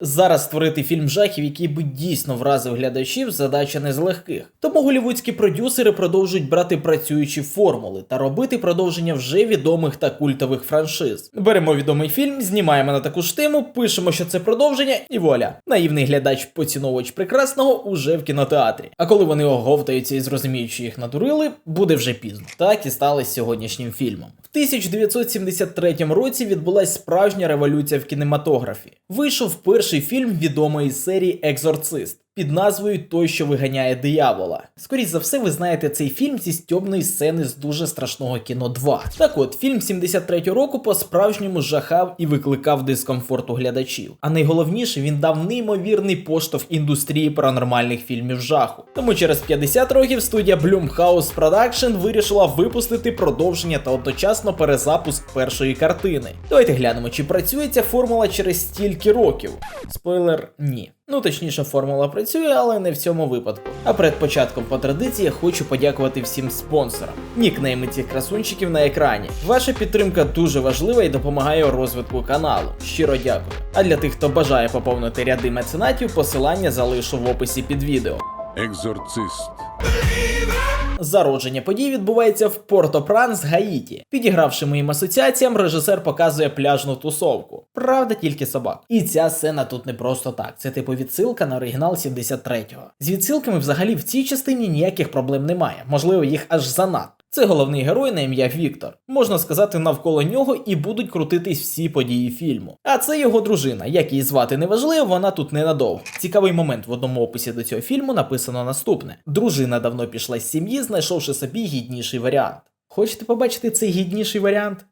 Зараз створити фільм жахів, який би дійсно вразив глядачів, задача не з легких. Тому голівудські продюсери продовжують брати працюючі формули та робити продовження вже відомих та культових франшиз. Беремо відомий фільм, знімаємо на таку ж тему, пишемо, що це продовження, і вуаля. Наївний глядач поціновувач прекрасного уже в кінотеатрі. А коли вони оговтаються і зрозуміють, що їх надурили, буде вже пізно. Так і сталося з сьогоднішнім фільмом. В 1973 році відбулася справжня революція в кінематографі. Вийшов перший фільм відомої серії Екзорцист. Під назвою Той, що виганяє диявола. Скоріше за все, ви знаєте цей фільм зі стьобної сцени з дуже страшного кіно 2. Так от, фільм 73-го року по-справжньому жахав і викликав дискомфорт у глядачів. А найголовніше, він дав неймовірний поштовх індустрії паранормальних фільмів жаху. Тому через 50 років студія Blumhouse Production вирішила випустити продовження та одночасно перезапуск першої картини. Давайте глянемо, чи працює ця формула через стільки років. Спойлер, ні. Ну, точніше, формула працює, але не в цьому випадку. А перед початком по традиції я хочу подякувати всім спонсорам. Нікнейми цих красунчиків на екрані. Ваша підтримка дуже важлива і допомагає розвитку каналу. Щиро дякую. А для тих, хто бажає поповнити ряди меценатів, посилання залишу в описі під відео. Екзорцист. Зародження подій відбувається в Порто-Пранс, Гаїті. Підігравши моїм асоціаціям, режисер показує пляжну тусовку. Правда, тільки собак. І ця сцена тут не просто так. Це типу відсилка на оригінал 73-го. З відсилками взагалі в цій частині ніяких проблем немає. Можливо, їх аж занадто. Це головний герой на ім'я Віктор. Можна сказати, навколо нього і будуть крутитись всі події фільму. А це його дружина, як її звати неважливо, вона тут ненадовго. Цікавий момент в одному описі до цього фільму написано наступне: дружина давно пішла з сім'ї, знайшовши собі гідніший варіант. Хочете побачити цей гідніший варіант?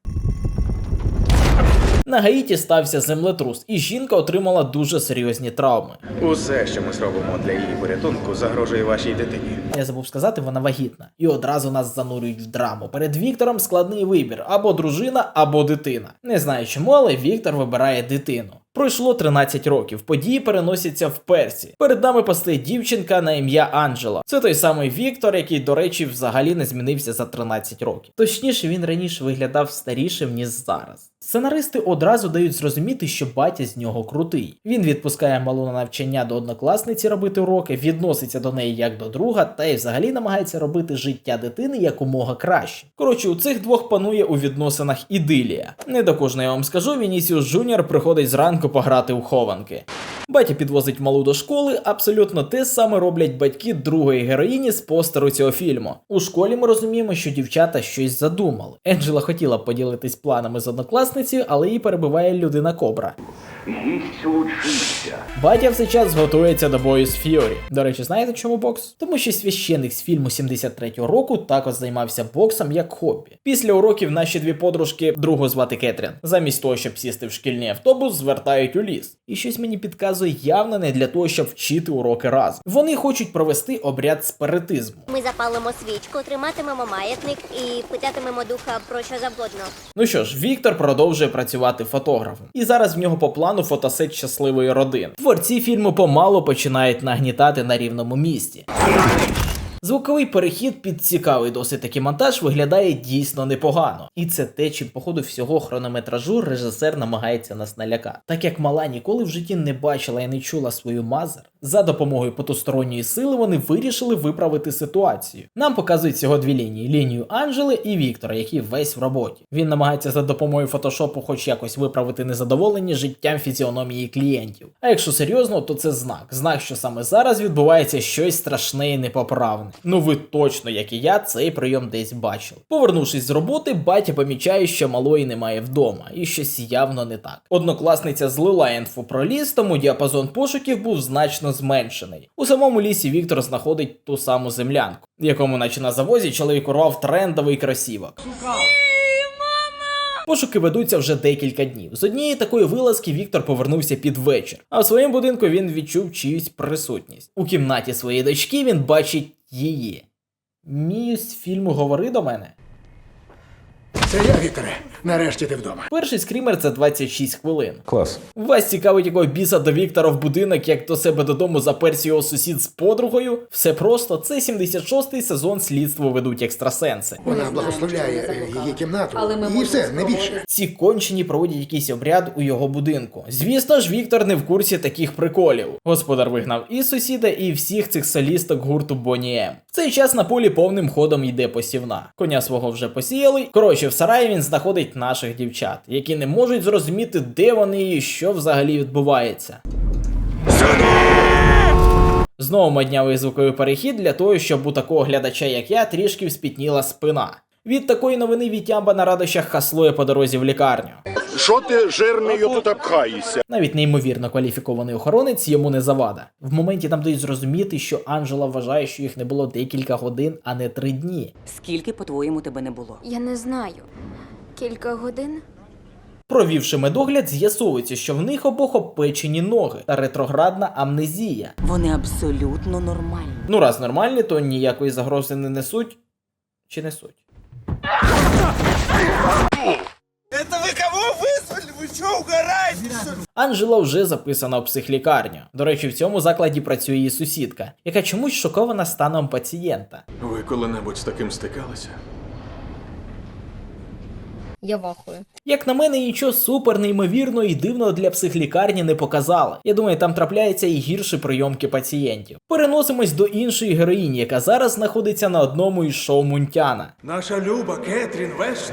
На Гаїті стався землетрус, і жінка отримала дуже серйозні травми. Усе, що ми зробимо для її порятунку, загрожує вашій дитині. Я забув сказати, вона вагітна. І одразу нас занурюють в драму. Перед Віктором складний вибір: або дружина, або дитина. Не знаю чому, але Віктор вибирає дитину. Пройшло 13 років. Події переносяться в Персі. Перед нами постає дівчинка на ім'я Анджела. Це той самий Віктор, який, до речі, взагалі не змінився за 13 років. Точніше, він раніше виглядав старішим ніж зараз. Сценаристи одразу дають зрозуміти, що батя з нього крутий. Він відпускає малу на навчання до однокласниці робити уроки, відноситься до неї як до друга, та й взагалі намагається робити життя дитини якомога краще. Коротше, у цих двох панує у відносинах ідилія. Не до кожного я вам скажу, Вінісіус Джуніор приходить зранку пограти у хованки. Батя підвозить малу до школи, абсолютно те саме роблять батьки другої героїні з постеру цього фільму. У школі ми розуміємо, що дівчата щось задумали. Енджела хотіла поділитись планами з однокласницею, але її перебиває людина кобра. Їсть учися. Батя в цей час готується до бою з Фіорі. До речі, знаєте чому бокс? Тому що священник з фільму 73-го року також займався боксом як хобі. Після уроків наші дві подружки, другу звати Кетрін, замість того, щоб сісти в шкільний автобус, звертають у ліс. І щось мені підказує явно не для того, щоб вчити уроки разом. Вони хочуть провести обряд спиритизму. Ми запалимо свічку, триматимемо маятник і питатимемо духа про що завгодно. Ну що ж, Віктор продовжує працювати фотографом. І зараз в нього по плану фотосет щасливої родини. Творці фільму помалу починають нагнітати на рівному місці. Звуковий перехід під цікавий досить таки монтаж виглядає дійсно непогано. І це те, чим по ходу всього хронометражу режисер намагається нас налякати. Так як мала ніколи в житті не бачила і не чула свою мазер, за допомогою потусторонньої сили вони вирішили виправити ситуацію. Нам показують всього дві лінії: лінію Анджели і Віктора, який весь в роботі. Він намагається за допомогою фотошопу хоч якось виправити незадоволені життям фізіономії клієнтів. А якщо серйозно, то це знак. Знак, що саме зараз відбувається щось страшне і непоправне. Ну ви точно, як і я, цей прийом десь бачив. Повернувшись з роботи, батя помічає, що малої немає вдома, і щось явно не так. Однокласниця злила інфу про ліс, тому діапазон пошуків був значно зменшений. У самому лісі Віктор знаходить ту саму землянку, якому, наче на завозі, чоловік урвав трендовий кросівок. Пошуки ведуться вже декілька днів. З однієї такої вилазки Віктор повернувся під вечір, а в своєму будинку він відчув чиюсь присутність. У кімнаті своєї дочки він бачить її. Мію фільму Говори до мене. Це я, Вікторе. Нарешті ти вдома. Перший скрімер це 26 хвилин. Клас. Вас цікавить, якого біса до Віктора в будинок, як до себе додому заперся його сусід з подругою. Все просто це 76-й сезон слідство ведуть екстрасенси. Вона благословляє її кімнату. Але ми і все, не більше. Ці кончені проводять якийсь обряд у його будинку. Звісно ж, Віктор не в курсі таких приколів. Господар вигнав і сусіда, і всіх цих солісток гурту M. В цей час на полі повним ходом йде посівна. Коня свого вже посіяли. Коротше, в сараї він знаходить наших дівчат, які не можуть зрозуміти, де вони і що взагалі відбувається. Знову моднявий звуковий перехід для того, щоб у такого глядача, як я, трішки вспітніла спина. Від такої новини Вітямба на радощах хаслує по дорозі в лікарню. Що ти жирною тут обхаєшся? Навіть неймовірно кваліфікований охоронець йому не завада. В моменті нам дають зрозуміти, що Анжела вважає, що їх не було декілька годин, а не три дні. Скільки, по-твоєму, тебе не було? Я не знаю. Кілька годин? Провівши медогляд, з'ясовується, що в них обох опечені ноги та ретроградна амнезія. Вони абсолютно нормальні. Ну, раз нормальні, то ніякої загрози не несуть чи несуть. Анжела вже записана в психлікарню. До речі, в цьому закладі працює її сусідка, яка чомусь шокована станом пацієнта. Ви коли-небудь з таким стикалися? Я вахую. Як на мене, нічого супер неймовірно і дивного для психлікарні не показали. Я думаю, там трапляються і гірші прийомки пацієнтів. Переносимось до іншої героїні, яка зараз знаходиться на одному із шоу Мунтяна. Наша люба Кетрін Вест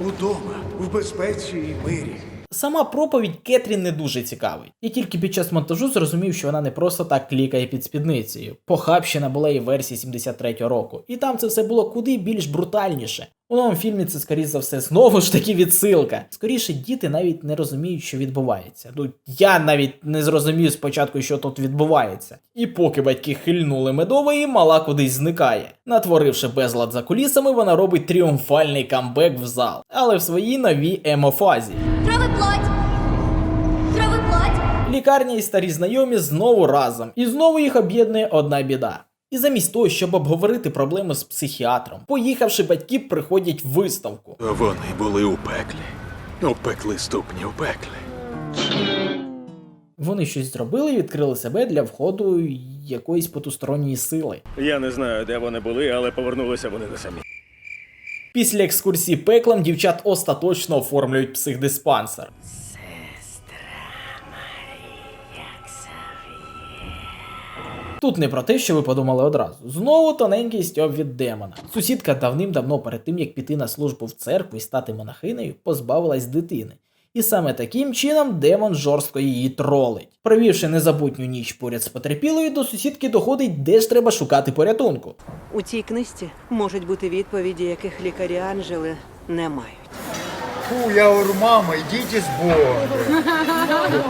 удома, в безпеці і мирі. Сама проповідь Кетрін не дуже цікавить. Я тільки під час монтажу зрозумів, що вона не просто так клікає під спідницею. Похабщина була і версії 73-го року, і там це все було куди більш брутальніше. У новому фільмі це, скоріш за все, знову ж таки відсилка. Скоріше, діти навіть не розуміють, що відбувається. Ну, я навіть не зрозумів спочатку, що тут відбувається. І поки батьки хильнули медової, мала кудись зникає. Натворивши безлад за кулісами, вона робить тріумфальний камбек в зал, але в своїй новій емофазі. Лікарня і старі знайомі знову разом, і знову їх об'єднує одна біда. І замість того, щоб обговорити проблеми з психіатром, поїхавши батьки приходять в виставку. Вони були у пеклі. Упекли ступні у пеклі. Вони щось зробили і відкрили себе для входу якоїсь потусторонньої сили. Я не знаю, де вони були, але повернулися вони не самі. Після екскурсії пеклом дівчат остаточно оформлюють психдиспансер. Тут не про те, що ви подумали одразу. Знову тоненький стьоп від демона. Сусідка давним-давно перед тим, як піти на службу в церкву і стати монахинею, позбавилась дитини. І саме таким чином демон жорстко її тролить. Провівши незабутню ніч поряд з потерпілою, до сусідки доходить, де ж треба шукати порятунку. У цій книжці можуть бути відповіді, яких лікарі Анжели не мають. Фу, я урмама, йдіть із Богом.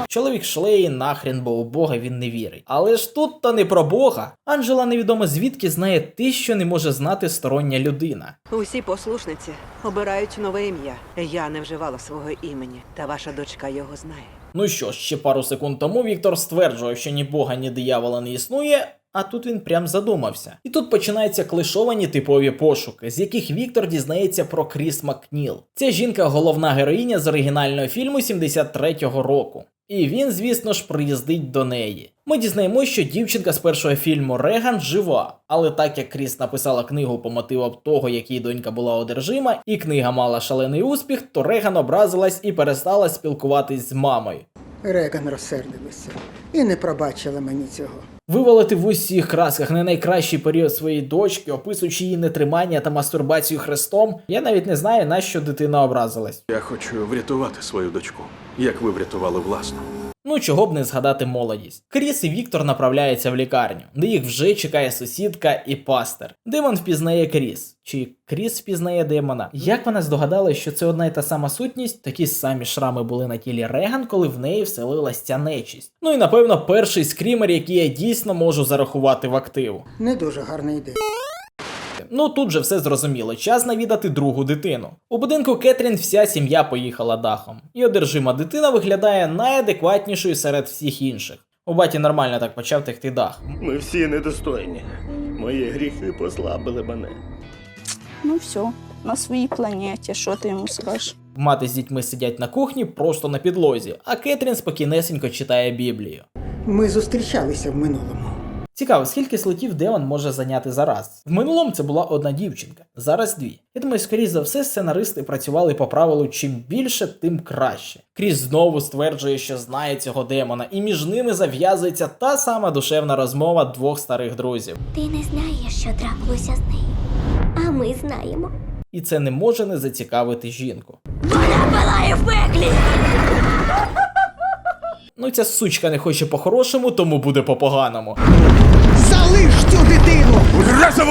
Чоловік шлеє нахрен, бо у Бога він не вірить. Але ж тут то не про Бога. Анжела невідомо звідки знає те, що не може знати стороння людина. Усі послушниці обирають нове ім'я. Я не вживала свого імені, та ваша дочка його знає. Ну що ж, ще пару секунд тому Віктор стверджував, що ні Бога, ні диявола не існує. А тут він прям задумався. І тут починаються клишовані типові пошуки, з яких Віктор дізнається про Кріс Макніл. Ця жінка головна героїня з оригінального фільму 73-го року. І він, звісно ж, приїздить до неї. Ми дізнаємося, що дівчинка з першого фільму Реган жива, але так як Кріс написала книгу по мотивам того, як її донька була одержима, і книга мала шалений успіх, то Реган образилась і перестала спілкуватись з мамою. Реган розсердилася і не пробачила мені цього. Вивалити в усіх красках не найкращий період своєї дочки, описуючи її нетримання та мастурбацію хрестом, я навіть не знаю, на що дитина образилась. Я хочу врятувати свою дочку, як ви врятували власну. Ну чого б не згадати молодість. Кріс і Віктор направляються в лікарню, де їх вже чекає сусідка і пастер. Демон впізнає Кріс. Чи Кріс впізнає демона? Як вона здогадалась, що це одна й та сама сутність? Такі самі шрами були на тілі Реган, коли в неї вселилась ця нечість. Ну і напевно перший скрімер, який я дійсно можу зарахувати в активу. Не дуже гарна ідея. Ну тут же все зрозуміло, час навідати другу дитину. У будинку Кетрін вся сім'я поїхала дахом, і одержима дитина виглядає найадекватнішою серед всіх інших. У баті нормально так почав текти дах. Ми всі недостойні. Мої гріхи послабили мене. Ну все, на своїй планеті. Що ти йому скажеш? Мати з дітьми сидять на кухні просто на підлозі, а Кетрін спокійнесенько читає Біблію. Ми зустрічалися в минулому. Цікаво, скільки слотів Демон може зайняти за раз. В минулому це була одна дівчинка, зараз дві. Я думаю, скоріш за все, сценаристи працювали по правилу чим більше, тим краще. Кріс знову стверджує, що знає цього демона, і між ними зав'язується та сама душевна розмова двох старих друзів. Ти не знаєш, що трапилося з нею. А ми знаємо. І це не може не зацікавити жінку. Вона палає в пеклі! Ну ця сучка не хоче по-хорошому, тому буде по-поганому. Залиш цю дитину!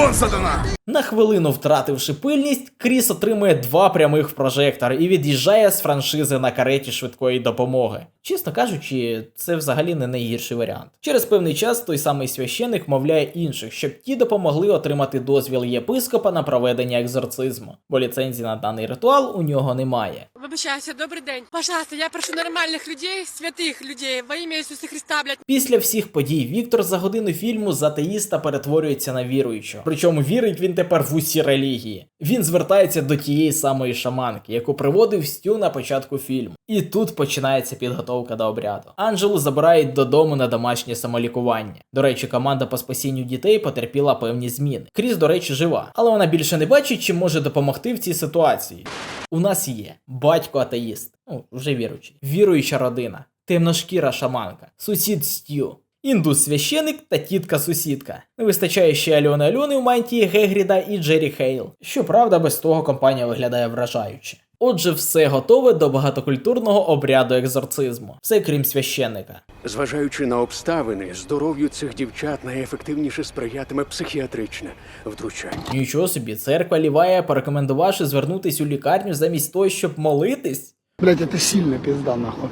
Вон, сатана! На хвилину втративши пильність, Кріс отримує два прямих в прожектор і від'їжджає з франшизи на кареті швидкої допомоги. Чесно кажучи, це взагалі не найгірший варіант. Через певний час той самий священик вмовляє інших, щоб ті допомогли отримати дозвіл єпископа на проведення екзорцизму, бо ліцензії на даний ритуал у нього немає. Вибачаюся, добрий день. Пожалуйста, я прошу нормальних людей, святих людей, во ім'я Ісуса Христа, блядь. Після всіх подій Віктор за годину фільму з атеїста перетворюється на віруючого. Причому вірить він тепер в усі релігії. Він звертається до тієї самої шаманки, яку приводив Стю на початку фільму. І тут починається підготовка до обряду. Анджелу забирають додому на домашнє самолікування. До речі, команда по спасінню дітей потерпіла певні зміни. Кріс, до речі, жива, але вона більше не бачить, чим може допомогти в цій ситуації. У нас є батько атеїст, ну вже віруючий, віруюча родина, темношкіра шаманка, сусід Стю. Індус священик та тітка сусідка. Не вистачає ще Альони Альони в мантії Гегріда і Джері Хейл. Щоправда, без того компанія виглядає вражаюче. Отже, все готове до багатокультурного обряду екзорцизму, все крім священника. Зважаючи на обставини, здоров'ю цих дівчат найефективніше сприятиме психіатричне втручання. Нічого собі, церква ліває, порекомендувавши звернутись у лікарню замість того, щоб молитись. Блять, это сильно пизда, нахуй.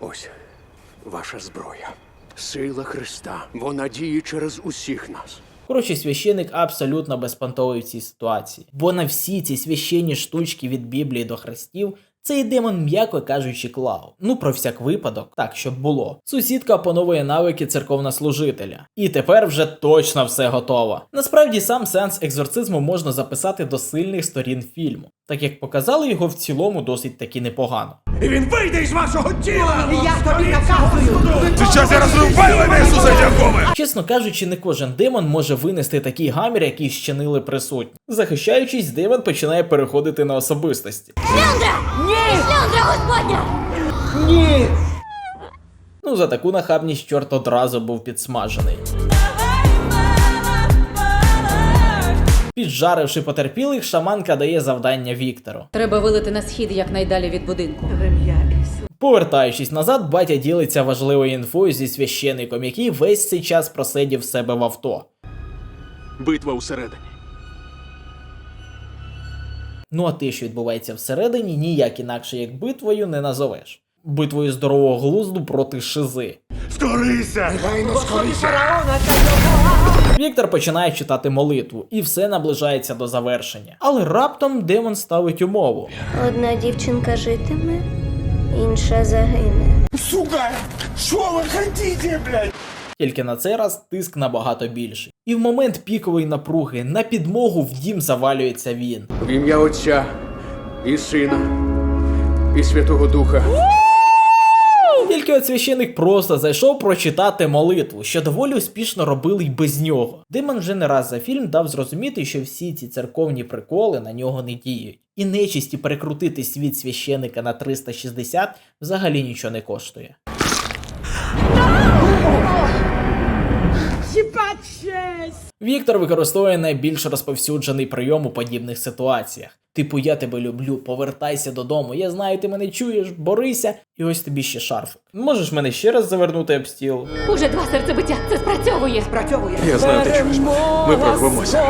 Ось ваша зброя. Сила Христа. Вона діє через усіх нас. Коротше, священик абсолютно безпонтовий в цій ситуації, бо на всі ці священні штучки від Біблії до хрестів. Цей демон, м'яко кажучи, клав. Ну про всяк випадок, так щоб було. Сусідка опановує навики церковнослужителя. І тепер вже точно все готово. Насправді сам сеанс екзорцизму можна записати до сильних сторін фільму, так як показали його в цілому досить таки непогано. І він вийде із вашого тіла! Я тобі наказую! Сейчас я розрубаю ім'я Ісуса Дякове! Чесно кажучи, не кожен демон може винести такий гамір, який щинили присутні. Захищаючись, демон починає переходити на особистості. Шльондра Господня! Ну, за таку нахабність чорт одразу був підсмажений. Піджаривши потерпілих, шаманка дає завдання Віктору. Треба вилити на схід якнайдалі від будинку. Повертаючись назад, батя ділиться важливою інфою зі священником, який весь цей час просидів себе в авто. Битва усередині. Ну а те, що відбувається всередині, ніяк інакше як битвою не назовеш. Битвою здорового глузду проти шизи. Скорися! Віктор починає читати молитву, і все наближається до завершення. Але раптом демон ставить умову. Одна дівчинка житиме, інша загине. Сука! Що ви хотите, блядь? Тільки на цей раз тиск набагато більший. І в момент пікової напруги на підмогу в дім завалюється він. В ім'я Отця і Сина і Святого Духа. Тільки от священик просто зайшов прочитати молитву, що доволі успішно робили й без нього. Демон вже не раз за фільм дав зрозуміти, що всі ці церковні приколи на нього не діють. І нечисті перекрутити світ священика на 360 взагалі нічого не коштує. Віктор використовує найбільш розповсюджений прийом у подібних ситуаціях. Типу, я тебе люблю, повертайся додому, я знаю, ти мене чуєш, борися, і ось тобі ще шарфик. Можеш мене ще раз завернути об стіл? Уже два серцебиття. Це спрацьовує. Працьовує. Я знаю, ти чуєш. Ми прорвемося.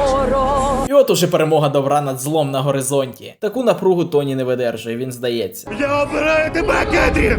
І от уже перемога добра над злом на горизонті. Таку напругу Тоні не видержує, він здається. Я обираю тебе, Кетрін!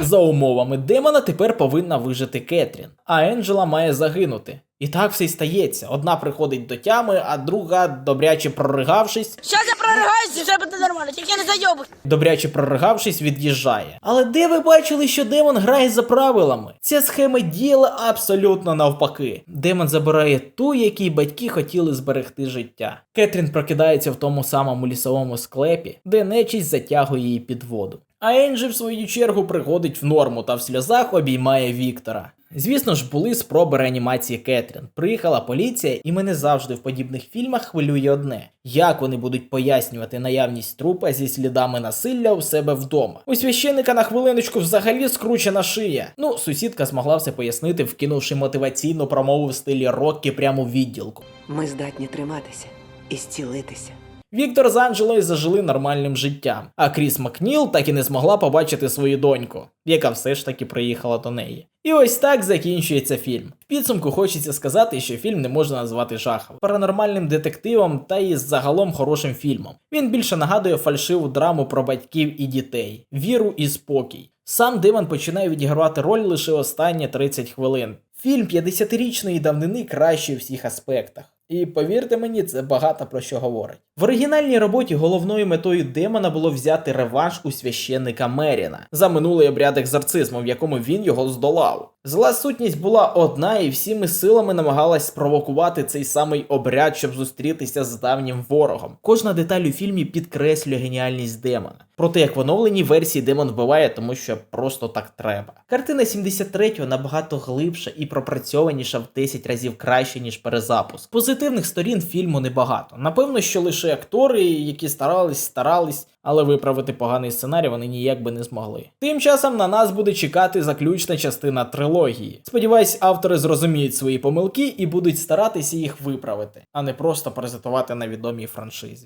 За умовами демона тепер повинна вижити Кетрін, а Енджела має загинути. І так все й стається. Одна приходить до тями, а друга, добряче проригавшись, Щас я проригаюся, вже буде нормально, тільки не зайобуй. добряче проригавшись, від'їжджає. Але де ви бачили, що демон грає за правилами? Ця схема діяла абсолютно навпаки. Демон забирає ту, якій батьки хотіли зберегти життя. Кетрін прокидається в тому самому лісовому склепі, де нечість затягує її під воду. А Енджі, в свою чергу, приходить в норму та в сльозах обіймає Віктора. Звісно ж, були спроби реанімації Кетрін. Приїхала поліція, і мене завжди в подібних фільмах хвилює одне: як вони будуть пояснювати наявність трупа зі слідами насилля у себе вдома. У священника на хвилиночку взагалі скручена шия. Ну, сусідка змогла все пояснити, вкинувши мотиваційну промову в стилі Роккі прямо в відділку. Ми здатні триматися і зцілитися. Віктор з Анджелою зажили нормальним життям, а Кріс Макніл так і не змогла побачити свою доньку, яка все ж таки приїхала до неї. І ось так закінчується фільм. В підсумку хочеться сказати, що фільм не можна назвати жахом, паранормальним детективом та і загалом хорошим фільмом. Він більше нагадує фальшиву драму про батьків і дітей, віру і спокій. Сам Диман починає відігравати роль лише останні 30 хвилин. Фільм 50-річної давнини кращий у всіх аспектах. І повірте мені, це багато про що говорить. В оригінальній роботі головною метою демона було взяти реванш у священника Меріна за минулий обряд екзорцизму, в якому він його здолав. Зла сутність була одна і всіми силами намагалась спровокувати цей самий обряд, щоб зустрітися з давнім ворогом. Кожна деталь у фільмі підкреслює геніальність демона. Проте як в оновленій версії демон вбиває, тому що просто так треба. Картина 73-го набагато глибша і пропрацьованіша в 10 разів краще, ніж перезапуск. Позитивних сторін фільму небагато. Напевно, що лише актори, які старались, старались, але виправити поганий сценарій вони ніяк би не змогли. Тим часом на нас буде чекати заключна частина трилогії. Сподіваюсь, автори зрозуміють свої помилки і будуть старатися їх виправити, а не просто презентувати на відомій франшизі.